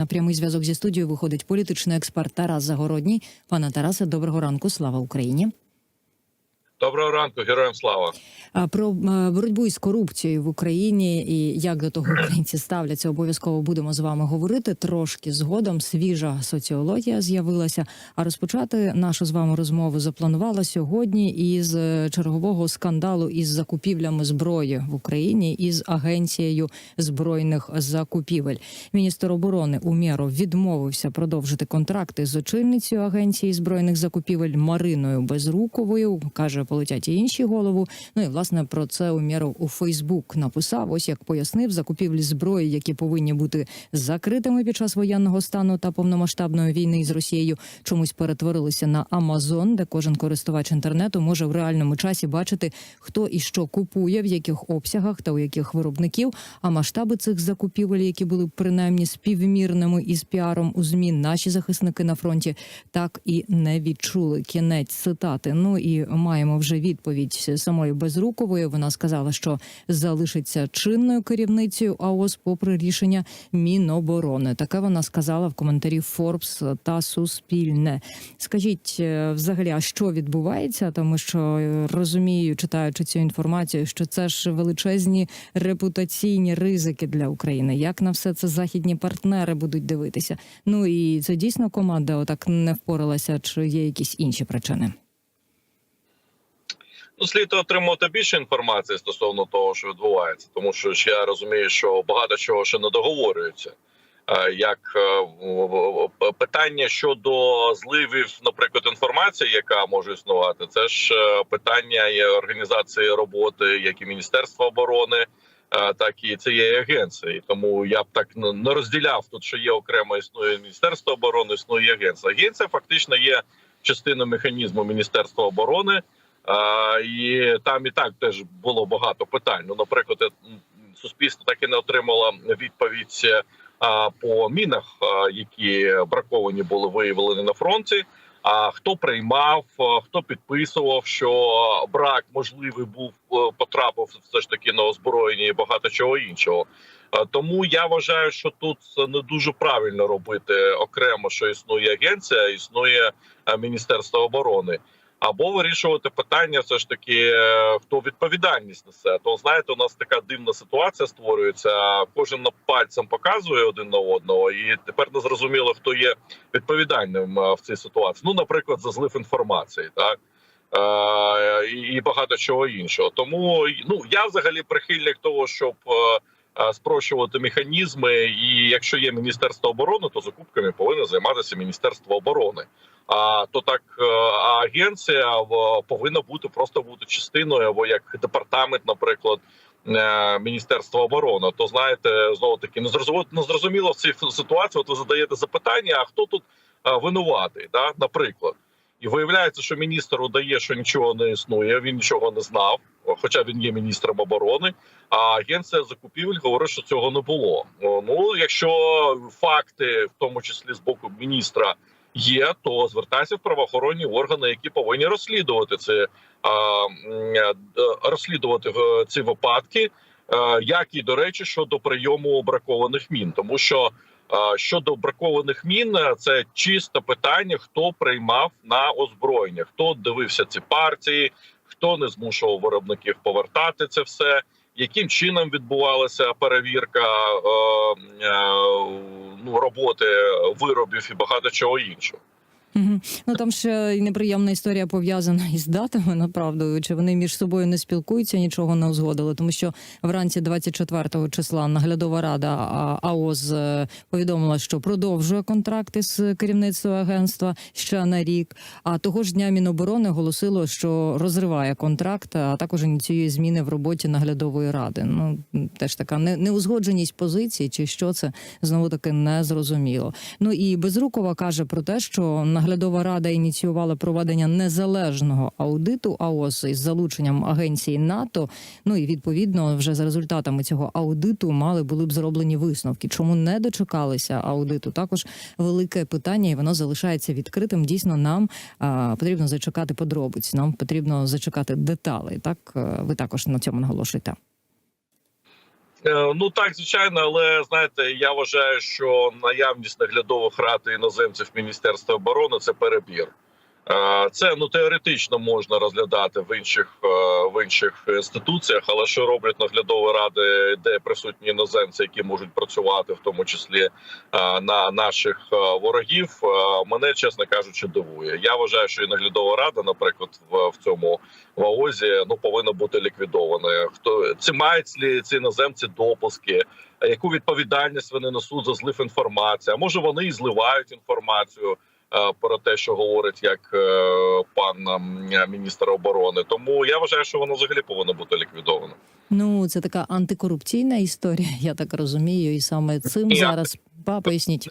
На прямий зв'язок зі студією виходить політичний експерт Тарас Загородній. Пане Тарасе, доброго ранку. Слава Україні. Доброго ранку, героям слава. Про е, боротьбу із корупцією в Україні і як до того українці ставляться, обов'язково будемо з вами говорити. Трошки згодом свіжа соціологія з'явилася. А розпочати нашу з вами розмову запланувала сьогодні із е, чергового скандалу із закупівлями зброї в Україні із агенцією збройних закупівель. Міністр оборони Умєров відмовився продовжити контракти з очільницею агенції збройних закупівель Мариною Безруковою. каже, полетять і інші голову. Ну і власне про це Умєров у Фейсбук написав. Ось як пояснив закупівлі зброї, які повинні бути закритими під час воєнного стану та повномасштабної війни з Росією, чомусь перетворилися на Амазон, де кожен користувач інтернету може в реальному часі бачити, хто і що купує, в яких обсягах та у яких виробників. А масштаби цих закупівель, які були принаймні співмірними із піаром у змі, наші захисники на фронті так і не відчули. Кінець цитати. Ну і маємо вже відповідь самої Безрукової. Вона сказала, що залишиться чинною керівницею АОС попри рішення Міноборони. Таке вона сказала в коментарі Форбс та Суспільне. Скажіть, е, взагалі, а що відбувається? Тому що е, розумію, читаючи цю інформацію, що це ж величезні репутаційні ризики для України. Як на все це західні партнери будуть дивитися? Ну і це дійсно команда отак не впоралася, чи є якісь інші причини? Ну, слід отримати більше інформації стосовно того, що відбувається, тому що ж я розумію, що багато чого ще не договорюється. Е, Як е, питання щодо зливів, наприклад, інформації, яка може існувати, це ж е, питання є організації роботи, як і Міністерства оборони, так і цієї агенції. Тому я б так не розділяв тут, що є окремо існує Міністерство оборони, існує агенція. Агенція фактично є частиною механізму Міністерства оборони. І там і так теж було багато питань. Ну, наприклад, суспільство так і не отримало відповідь е, по мінах, які браковані були виявлені на фронті. А хто приймав, хто підписував, що брак можливий був е, потрапив все ж таки на озброєння і багато чого іншого. Тому я вважаю, що тут не дуже правильно робити окремо, що існує агенція, існує е, міністерство оборони або вирішувати питання, все ж таки, е, хто відповідальність несе. То знаєте, у нас така дивна ситуація створюється. Кожен пальцем показує один на одного, і тепер не зрозуміло, хто є відповідальним е, в цій ситуації. Ну, наприклад, за злив інформації, так. Е, і багато чого іншого. Тому ну я взагалі прихильник того, щоб е, е, спрощувати механізми. І якщо є міністерство оборони, то закупками повинно займатися міністерство оборони. А то так е, а агенція в- повинна бути просто бути частиною або як департамент, наприклад. е, Міністерства оборони, то знаєте, знову таки незрозуміло, незрозуміло в цій ситуації. От ви задаєте запитання: а хто тут е, винуватий? Да? Наприклад, і виявляється, що міністр удає, що нічого не існує. Він нічого не знав, хоча він є міністром оборони. А агенція закупівель говорить, що цього не було. Ну, якщо факти, в тому числі з боку міністра, є, то звертайся в правоохоронні органи, які повинні розслідувати це е, розслідувати е, ці випадки. е, Як і до речі, щодо прийому бракованих мін, тому що щодо бракованих мін, е, це чисто питання, хто приймав на озброєння, хто дивився ці партії, хто не змушував виробників повертати це все, яким чином відбувалася перевірка е, е, ну, роботи виробів і багато чого іншого. Ну там ще й неприємна історія пов'язана із датами. Направду, чи вони між собою не спілкуються, нічого не узгодили, тому що вранці 24 числа наглядова рада АОЗ е, повідомила, що продовжує контракти з керівництвом агентства ще на рік. А того ж дня Міноборони оголосило, що розриває контракт, а також ініціює зміни в роботі наглядової ради. Ну теж така не- неузгодженість позицій, чи що це знову таки не зрозуміло. Ну і Безрукова каже про те, що наглядова рада ініціювала проведення незалежного аудиту АОС із залученням агенції НАТО. Ну і відповідно, вже за результатами цього аудиту мали були б зроблені висновки. Чому не дочекалися аудиту? Також велике питання, і воно залишається відкритим. Дійсно, нам а, потрібно зачекати подробиць. Нам потрібно зачекати деталей. Так е, ви також на цьому наголошуєте. Е, Ну так, звичайно, але знаєте, я вважаю, що наявність наглядових рад іноземців Міністерства оборони це перебір. Е, Це ну теоретично можна розглядати в інших е, в інших інституціях, але що роблять наглядові ради, де присутні іноземці, які можуть працювати, в тому числі е, на наших ворогів, мене чесно кажучи, дивує. Я вважаю, що і наглядова рада, наприклад, в, в цьому ВАОЗі ну повинна бути ліквідована. Хто ці мають ці іноземці допуски? Яку відповідальність вони несуть за злив інформації? А може вони і зливають інформацію про те, що говорить як е, пан міністр оборони? Тому я вважаю, що воно взагалі повинно бути ліквідовано. Ну це така антикорупційна історія, я так розумію, і саме цим Ні, зараз па поясніть.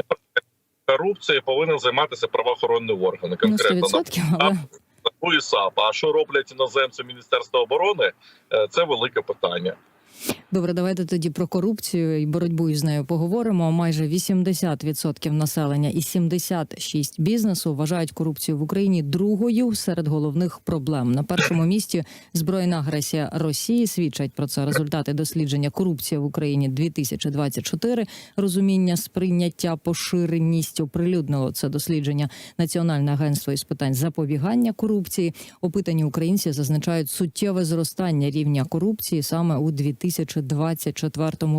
Корупцією повинен займатися правоохоронні органи, Ну, конкретно 100%, але НАБУ і САП. А що роблять іноземці Міністерства оборони? Е, Це велике питання. Добре, давайте тоді про корупцію і боротьбу із нею поговоримо. Майже 80% населення і 76% бізнесу вважають корупцію в Україні другою серед головних проблем. На першому місці збройна агресія Росії свідчать про це результати дослідження корупція в Україні 2024. Розуміння сприйняття поширеність оприлюднило це дослідження Національне агентство із питань запобігання корупції. Опитані українці зазначають суттєве зростання рівня корупції саме у 2024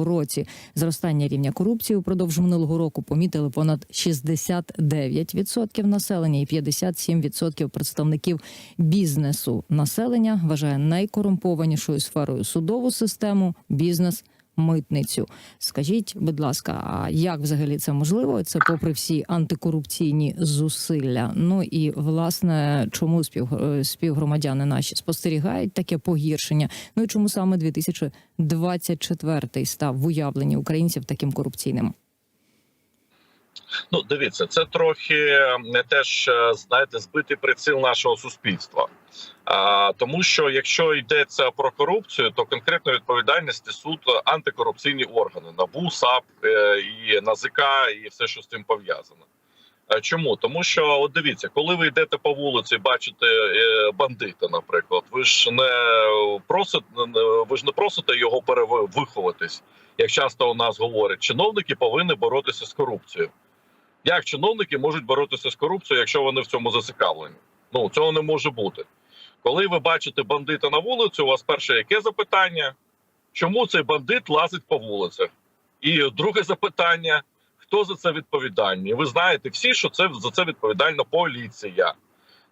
році. Зростання рівня корупції упродовж минулого року помітили понад 69% населення і 57% представників бізнесу. Населення вважає найкорумпованішою сферою судову систему, бізнес. Митницю, скажіть, будь ласка, а як взагалі це можливо? Це попри всі антикорупційні зусилля. Ну і власне, чому е, співгромадяни наші спостерігають таке погіршення? Ну і чому саме 2024 став в уявленні українців таким корупційним? Ну, дивіться, це трохи не теж е, знаєте збитий приціл нашого суспільства. Тому що якщо йдеться про корупцію, то конкретно відповідальність несуть антикорупційні органи НАБУ, САП е, і НАЗК, і все, що з цим пов'язано. Е, Чому? Тому що от дивіться, коли ви йдете по вулиці, бачите е, бандита, наприклад, ви ж не просите, ви ж не просите його перевиховуватись, як часто у нас говорять, чиновники повинні боротися з корупцією. Як чиновники можуть боротися з корупцією, якщо вони в цьому зацікавлені? Ну цього не може бути. Коли ви бачите бандита на вулиці, у вас перше яке запитання? Чому цей бандит лазить по вулицях? І друге запитання: хто за це відповідальний? Ви знаєте всі, що це за це відповідальна поліція.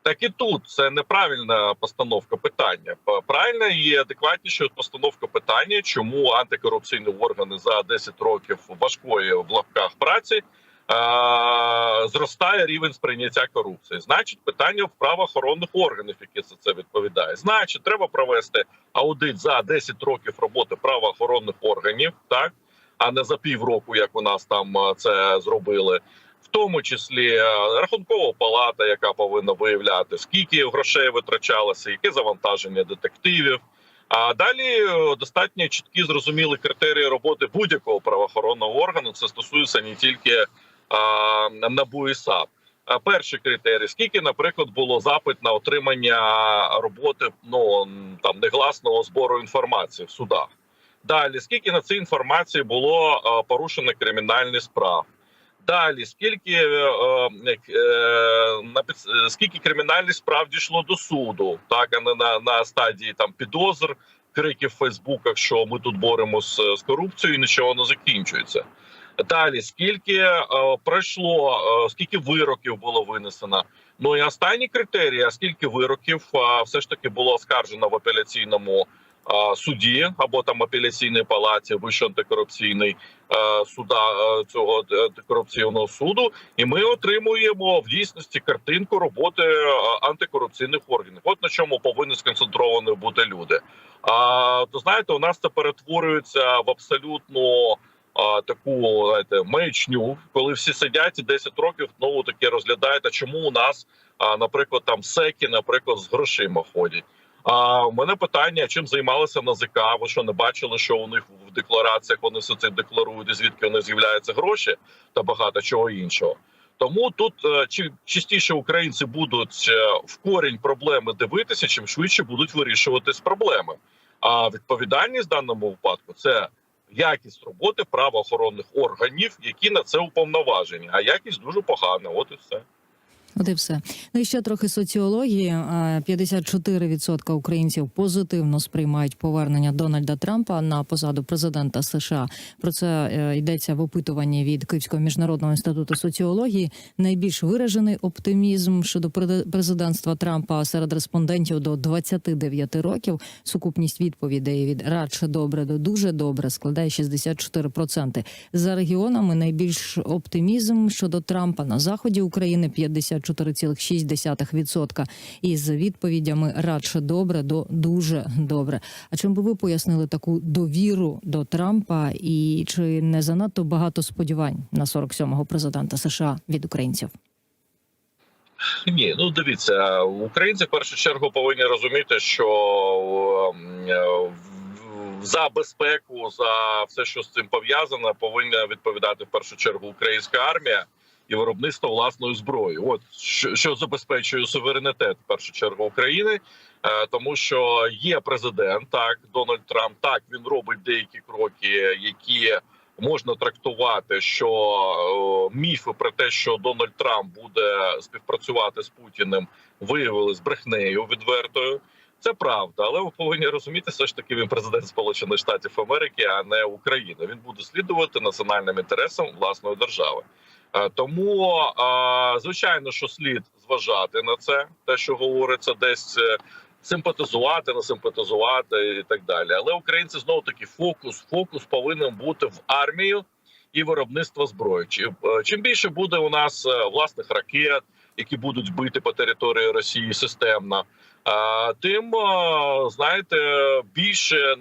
Так і тут це неправильна постановка питання. Правильна і адекватніша постановка питання, чому антикорупційні органи за 10 років важкої в лапках праці зростає рівень сприйняття корупції. Значить, питання в правоохоронних органів, які за це відповідає. Значить, треба провести аудит за 10 років роботи правоохоронних органів, так а не за півроку, як у нас там е, це зробили. В тому числі е, рахункова палата, яка повинна виявляти, скільки грошей витрачалося, яке завантаження детективів. А далі е, достатньо чіткі зрозуміли критерії роботи будь-якого правоохоронного органу. Це стосується не тільки НАБУ і САП. Перший критерій: скільки, наприклад, було запит на отримання роботи ну там негласного збору інформації в судах. Далі, скільки на цій інформації було порушено кримінальних справ. Далі, скільки е, е, е, на е, скільки кримінальних справ дійшло до суду, так а не на, на стадії там підозр, криків в Фейсбуках, що ми тут боремося з корупцією, і нічого не закінчується. Далі, скільки е, пройшло, е, скільки вироків було винесено. Ну і останній критерій, а скільки вироків е, все ж таки було оскаржено в апеляційному е, суді або там апеляційній палаті, вищий антикорупційний е, суда е, цього антикорупційного суду, і ми отримуємо в дійсності картинку роботи е, антикорупційних органів. От на чому повинні сконцентровані бути люди. А то знаєте, у нас це перетворюється в абсолютно а, таку знаєте, маячню, коли всі сидять і 10 років знову таки розглядають, а чому у нас, а, наприклад, там секи, наприклад, з грошима ходять. А у мене питання: чим займалися НАЗК? Ви що не бачили, що у них в деклараціях вони все це декларують, і звідки вони з'являються гроші та багато чого іншого. Тому тут е, чим частіше українці будуть е, в корінь проблеми дивитися, чим швидше будуть вирішуватись проблеми. А відповідальність в даному випадку це якість роботи правоохоронних органів, які на це уповноважені. А якість дуже погана. От і все. От і все. Ну і ще трохи соціології. А, 54% українців позитивно сприймають повернення Дональда Трампа на посаду президента США. Про це е, йдеться в опитуванні від Київського міжнародного інституту соціології. Найбільш виражений оптимізм щодо президентства Трампа серед респондентів до 29 років. Сукупність відповідей від радше добре до дуже добре складає 64%. За регіонами найбільш оптимізм щодо Трампа на заході України 54,6% із відповідями радше добре до дуже добре. А чим би ви пояснили таку довіру до Трампа і чи не занадто багато сподівань на 47-го президента США від українців? Ні, ну дивіться, українці в першу чергу повинні розуміти, що ем, за безпеку, за все, що з цим пов'язано, повинна відповідати в першу чергу українська армія і виробництво власної зброї. От що, що забезпечує суверенітет в першу чергу України, Е, тому що є президент, так Дональд Трамп, так він робить деякі кроки, які можна трактувати, що е, міфи про те, що Дональд Трамп буде співпрацювати з Путіним, виявились брехнею відвертою. Це правда, але ви повинні розуміти, все ж таки він президент Сполучених Штатів Америки, а не України. Він буде слідувати національним інтересам власної держави. Е, Тому е, звичайно, що слід зважати на це, те, що говориться, десь е, симпатизувати, не симпатизувати і так далі. Але українці знову таки фокус, фокус повинен бути в армію і виробництво зброї. Чим, більше буде у нас власних ракет, які будуть бити по території Росії системно, тим знаєте більше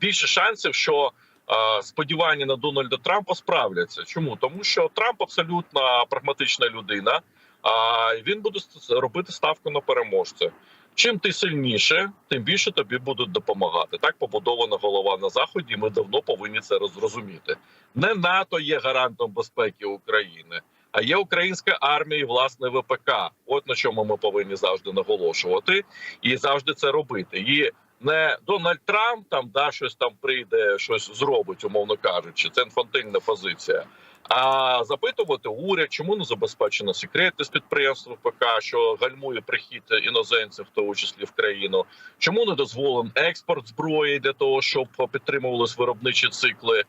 більше шансів, що сподівання на Дональда Трампа справляться. Чому тому, що Трамп абсолютно прагматична людина, а він буде робити ставку на переможця. Чим ти сильніше, тим більше тобі будуть допомагати. Так побудована голова на заході. і Ми давно повинні це розрозуміти. Не НАТО є гарантом безпеки України, а є українська армія і власне ВПК. От на чому ми повинні завжди наголошувати і завжди це робити. І не Дональд Трамп там да щось там прийде, щось зробить, умовно кажучи. Це інфантильна позиція. А запитувати уряд, чому не забезпечена секретність підприємства ПК, що гальмує прихід іноземців, в тому числі в країну, чому не дозволен експорт зброї для того, щоб підтримувалися виробничі цикли,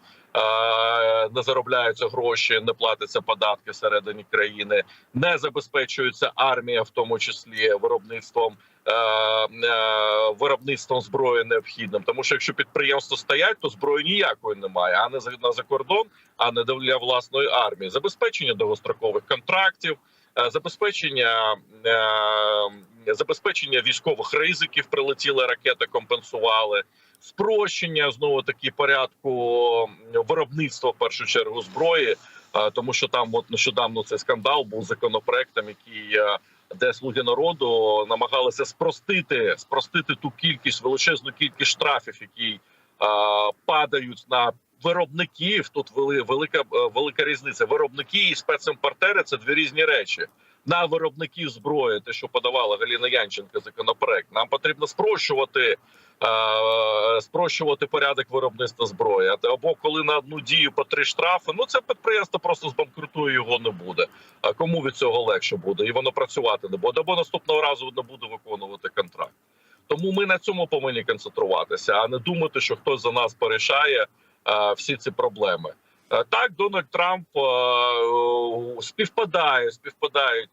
не заробляються гроші, не платяться податки всередині країни, не забезпечується армія, в тому числі виробництвом. е, е, Виробництвом зброї необхідним, тому що якщо підприємства стоять, то зброї ніякої немає, а не за на закордон, а не для власної армії. Забезпечення довгострокових контрактів, е, забезпечення е, забезпечення військових ризиків. Прилетіли ракети, компенсували спрощення знову таки порядку виробництва в першу чергу зброї, тому що там от нещодавно цей скандал був законопроектом, який е, де слуги народу намагалися спростити спростити ту кількість величезну кількість штрафів, які падають на виробників. Тут вели, велика е, велика різниця. Виробники і спецімпортери це дві різні речі. На виробників зброї, те, що подавала Галіна Янченко, законопроект, нам потрібно спрощувати. Е, Спрощувати порядок виробництва зброї, або коли на одну дію по три штрафи, ну це підприємство просто збанкрутує його не буде. А кому від цього легше буде, і воно працювати не буде, або наступного разу не буде виконувати контракт. Тому ми на цьому повинні концентруватися, а не думати, що хтось за нас порішає е, всі ці проблеми. Е, Так, Дональд Трамп співпадає, співпадають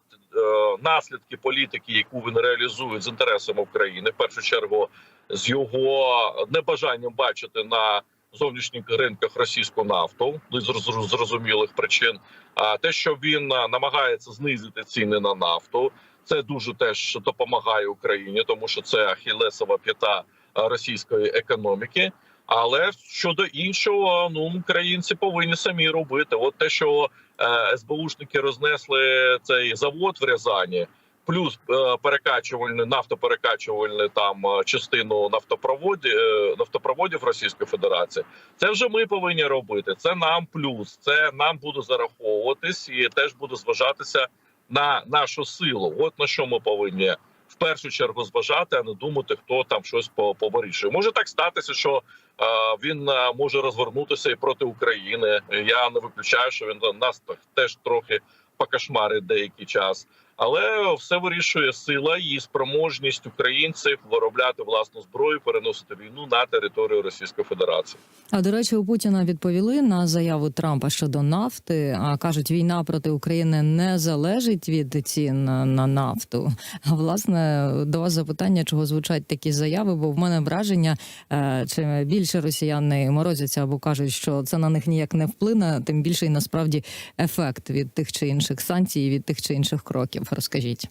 наслідки політики, яку він реалізує з інтересами України. В першу чергу з його небажанням бачити на зовнішніх ринках російську нафту ну, з зрозумілих причин. А те, що він е, намагається знизити ціни на нафту, це дуже теж допомагає Україні, тому що це ахілесова п'ята е, російської економіки. Але щодо іншого, ну українці повинні самі робити. От те, що е, СБУшники рознесли цей завод в Рязані, плюс е, перекачувальний нафтоперекачувальний там е, частину нафтопроводів е, нафтопроводів Російської Федерації. Це вже ми повинні робити. Це нам плюс, це нам буде зараховуватись і теж буде зважатися на нашу силу. От на що ми повинні першу чергу зважати, а не думати, хто там щось по- повирішує. Може так статися, що е, він е, може розвернутися і проти України. Я не виключаю, що він нас теж трохи покошмарить деякий час. Але все вирішує сила і спроможність українців виробляти власну зброю, переносити війну на територію Російської Федерації. А до речі, у Путіна відповіли на заяву Трампа щодо нафти. А кажуть, війна проти України не залежить від цін на нафту. А власне до вас запитання, чого звучать такі заяви? Бо в мене враження, е, чим більше росіяни морозяться або кажуть, що це на них ніяк не вплине, тим більший насправді ефект від тих чи інших санкцій, від тих чи інших кроків. Розкажіть.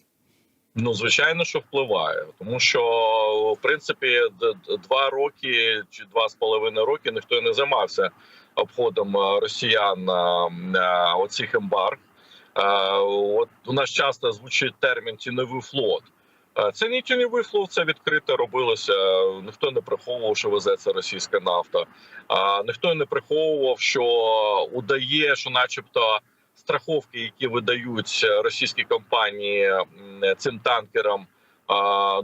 Ну, звичайно, що впливає, тому що в принципі два роки чи два з половиною роки ніхто не займався обходом е, росіян е, е, оцих ембарг. От у нас часто звучить термін тіньовий флот. Це не тіньовий флот, це відкрито робилося. Ніхто не приховував, що везеться російська нафта. А ніхто не приховував, що удає, що, начебто, страховки, які видають російські компанії цим танкерам,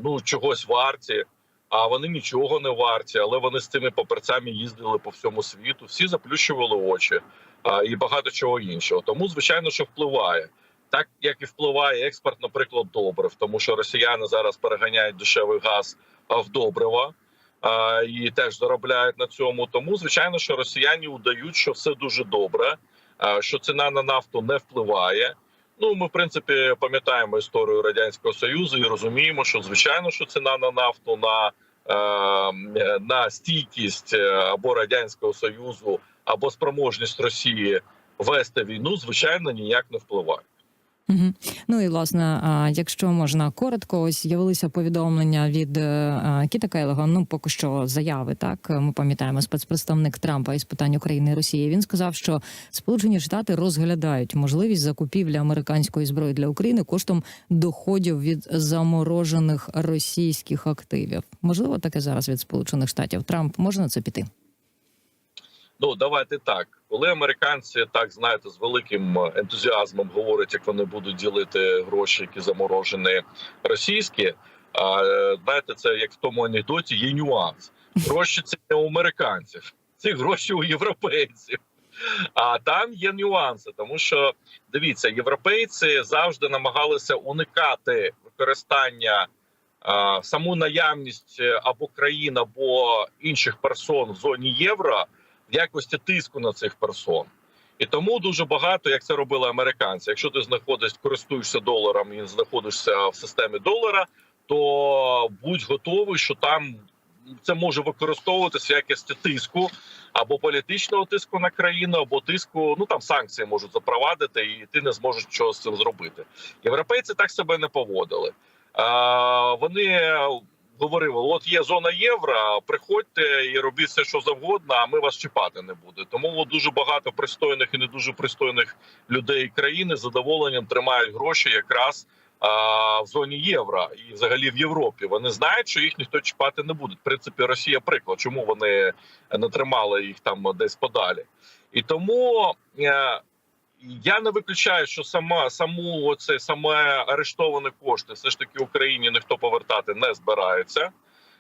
ну чогось варті. А вони нічого не варті, але вони з цими паперцями їздили по всьому світу. Всі заплющували очі і багато чого іншого. Тому, звичайно, що впливає. Так як і впливає експорт, наприклад, добрив, тому що росіяни зараз переганяють дешевий газ в добрива і теж заробляють на цьому. Тому, звичайно, що росіяни удають, що все дуже добре, що ціна на нафту не впливає. Ну, ми в принципі пам'ятаємо історію радянського союзу і розуміємо, що звичайно, що ціна на нафту на, е, на стійкість е, або радянського союзу, або спроможність Росії вести війну, звичайно, ніяк не впливає. Угу. Ну і власне, якщо можна коротко, ось з'явилися повідомлення від е, Кіта Келлога, Ну поки що заяви. Так ми пам'ятаємо спецпредставник Трампа із питань України і Росії. Він сказав, що Сполучені Штати розглядають можливість закупівлі американської зброї для України коштом доходів від заморожених російських активів. Можливо, таке зараз від Сполучених Штатів. Трамп може на це піти. Ну давайте так. Коли американці так знаєте з великим ентузіазмом говорять, як вони будуть ділити гроші, які заморожені російські. А знаєте, це як в тому анекдоті є нюанс. Гроші це не у американців, ці гроші у європейців. А там є нюанси, тому що дивіться, європейці завжди намагалися уникати використання а, саму наявність або країн, або інших персон в зоні євро якості тиску на цих персон. І тому дуже багато, як це робили американці. Якщо ти знаходиш, користуєшся доларом і знаходишся в системі долара, то будь готовий, що там це може використовуватися якості тиску або політичного тиску на країну, або тиску. Ну там санкції можуть запровадити, і ти не зможеш чого з цим зробити. Європейці так себе не поводили. Вони говорили: от є зона євро, приходьте і робіть все, що завгодно, а ми вас чіпати не буде. Тому дуже багато пристойних і не дуже пристойних людей країни з задоволенням тримають гроші якраз а, в зоні євро і взагалі в Європі. Вони знають, що їх ніхто чіпати не буде. В принципі, Росія приклад, чому вони не тримали їх там десь подалі, і тому. Я не виключаю, що сама саму оце саме арештовані кошти, все ж таки Україні ніхто повертати не збирається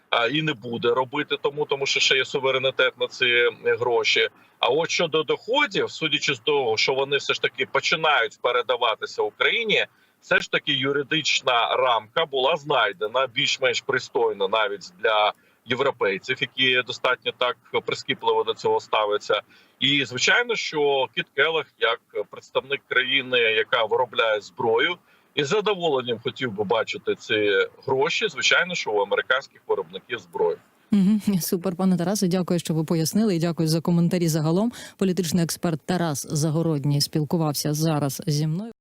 а, і не буде робити, тому тому що ще є суверенітет на ці гроші. А от щодо доходів, судячи з того, що вони все ж таки починають передаватися Україні, все ж таки юридична рамка була знайдена більш-менш пристойна навіть для європейців, які достатньо так прискіпливо до цього ставляться. І звичайно, що Кіт Келех, як представник країни, яка виробляє зброю, із задоволенням хотів би бачити ці гроші. Звичайно, що у американських виробників зброї. Супер, пане Тарасе. Дякую, що ви пояснили. І дякую за коментарі. Загалом політичний експерт Тарас Загородній спілкувався зараз зі мною.